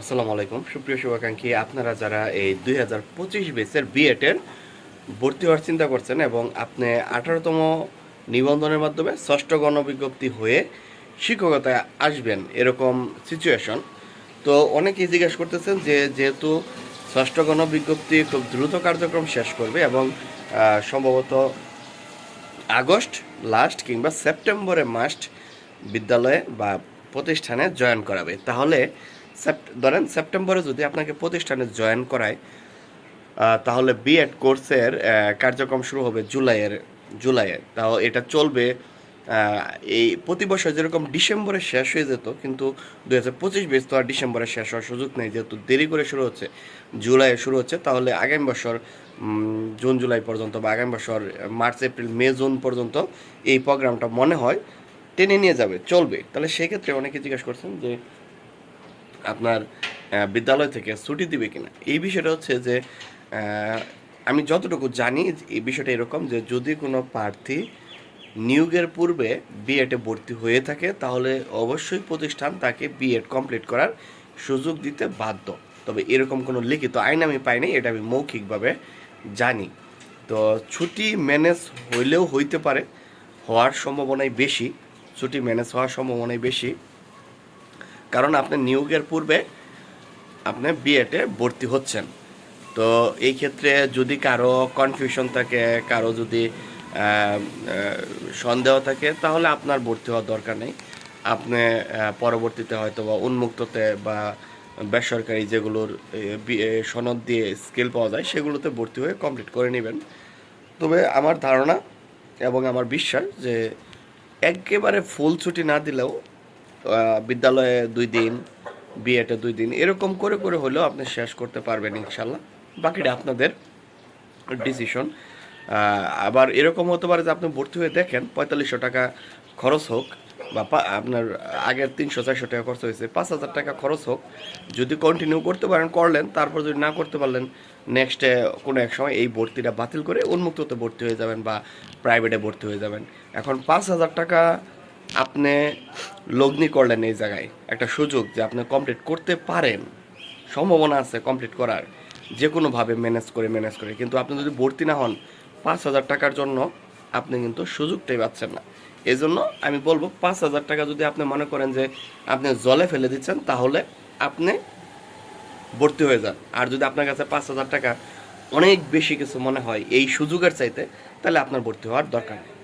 আসসালামু আলাইকুম। সুপ্রিয় শুভাকাঙ্ক্ষী, আপনারা যারা এই দুই হাজার পঁচিশ বেসের বিএটের ভর্তি হওয়ার চিন্তা করছেন এবং আপনি আঠারোতম নিবন্ধনের মাধ্যমে ষষ্ঠ গণবিজ্ঞপ্তি হয়ে শিক্ষকতায় আসবেন, এরকম সিচুয়েশন তো অনেকেই জিজ্ঞেস করতেছেন যে যেহেতু ষষ্ঠ গণবিজ্ঞপ্তি খুব দ্রুত কার্যক্রম শেষ করবে এবং সম্ভবত আগস্ট লাস্ট কিংবা সেপ্টেম্বরে মাস্ট বিদ্যালয়ে বা প্রতিষ্ঠানে জয়েন করাবে, তাহলে ধরেন সেপ্টেম্বরে যদি আপনাকে প্রতিষ্ঠানে জয়েন করায় তাহলে বিএড কোর্সের কার্যক্রম শুরু হবে জুলাইয়ের, জুলাইয়ে। তাও এটা চলবে এই প্রতি বছর যেরকম ডিসেম্বরে শেষ হয়ে যেত, কিন্তু দু হাজার পঁচিশ বেস তো আর ডিসেম্বরে শেষ হওয়ার সুযোগ নেই, যেহেতু দেরি করে শুরু হচ্ছে, জুলাইয়ে শুরু হচ্ছে, তাহলে আগামী বছর জুন, জুলাই পর্যন্ত বা আগামী বছর, মার্চ, এপ্রিল, মে, জুন পর্যন্ত এই প্রোগ্রামটা মনে হয় টেনে নিয়ে যাবে, চলবে। তাহলে সেক্ষেত্রে অনেকে জিজ্ঞেস করছেন যে আপনার বিদ্যালয় থেকে ছুটি দিবে কিনা। এই বিষয়টা হচ্ছে যে আমি যতটুকু জানি এই বিষয়টা এরকম যে, যদি কোনো প্রার্থী নিয়োগের পূর্বে বিএডে ভর্তি হয়ে থাকে, তাহলে অবশ্যই প্রতিষ্ঠান তাকে বিএড কমপ্লিট করার সুযোগ দিতে বাধ্য। তবে এরকম কোনো লিখিত আইন আমি পাইনি, এটা আমি মৌখিকভাবে জানি। তো ছুটি ম্যানেজ হইলেও হইতে পারে, হওয়ার সম্ভাবনাই বেশি, ছুটি ম্যানেজ হওয়ার সম্ভাবনাই বেশি। কারণ আপনি নিয়োগের পূর্বে আপনি বিএডে ভর্তি হচ্ছেন। তো এই ক্ষেত্রে যদি কারও কনফিউশন থাকে, কারও যদি সন্দেহ থাকে, তাহলে আপনার ভর্তি হওয়ার দরকার নেই। আপনি পরবর্তীতে হয়তো বা উন্মুক্ততে বা বেসরকারি যেগুলোর সনদ দিয়ে স্কিল পাওয়া যায়, সেগুলোতে ভর্তি হয়ে কমপ্লিট করে নেবেন। তবে আমার ধারণা এবং আমার বিশ্বাস যে একেবারে ফুল ছুটি না দিলেও বিদ্যালয়ে দুই দিন বিএতে দুই দিন, এরকম করে করে হলেও আপনি শেষ করতে পারবেন ইনশাল্লাহ। বাকিটা আপনাদের ডিসিশন আবার এরকম হতে পারে যে আপনি ভর্তি হয়ে দেখেন পঁয়তাল্লিশশো টাকা খরচ হোক বা আপনার আগের তিনশো, চারশো টাকা খরচ হয়েছে, পাঁচ হাজার টাকা খরচ হোক, যদি কন্টিনিউ করতে পারেন, করলেন, তারপর যদি না করতে পারলেন নেক্সটে কোনো এক সময় এই ভর্তিটা বাতিল করে উন্মুক্ততে ভর্তি হয়ে যাবেন বা প্রাইভেটে ভর্তি হয়ে যাবেন। এখন পাঁচ হাজার টাকা আপনি লগ্নি করলেন এই জায়গায়। একটা সুযোগ যে আপনি কমপ্লিট করতে পারেন। সম্ভাবনা আছে কমপ্লিট করার। যে কোনোভাবে ম্যানেজ করে ম্যানেজ করে। কিন্তু আপনি যদি ভর্তি না হন, পাঁচ হাজার টাকার জন্য আপনি কিন্তু সুযোগটাই পাচ্ছেন না। এই জন্য আমি বলব, পাঁচ হাজার টাকা যদি আপনি মনে করেন যে আপনি জলে ফেলে দিচ্ছেন, তাহলে আপনি ভর্তি হয়ে যান। আর যদি আপনার কাছে পাঁচ হাজার টাকা অনেক বেশি কিছু মনে হয় এই সুযোগের চাইতে, তাহলে আপনার ভর্তি হওয়ার দরকার নেই।